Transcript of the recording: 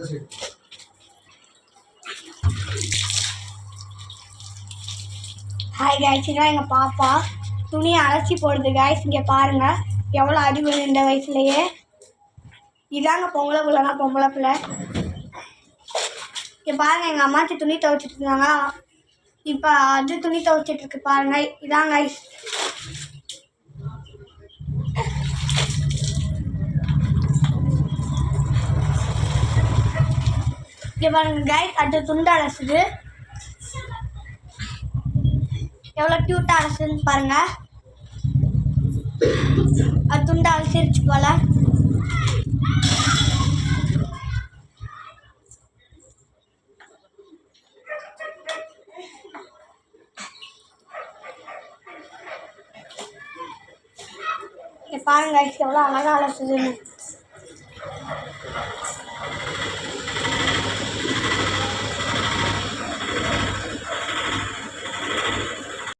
அந்த side hi guys இதான் எங்கள் பாப்பா. துணியை அலசி போடுது கைஸ் இங்கே பாருங்கள் எவ்வளோ அறிவு இந்த வயசுலேயே. இதாங்க பொம்பளை பிள்ளைனா பொம்பளை பிள்ளை. இங்கே பாருங்கள் எங்கள் அம்மாச்சி துணி துவைச்சிட்டு இருந்தாங்க. இப்போ அது துணி துவைச்சிட்டு இருக்கு பாருங்கள் இதாங்க இங்கே பாருங்க கைஸ் அது துண்டு அலசுது. எவ்வளோ க்யூட்டாக அலசுன்னு பாருங்க. அது துண்டு அலசிருச்சு போல. பாருங்க எவ்வளோ அழகாக அலசுதுன்னு.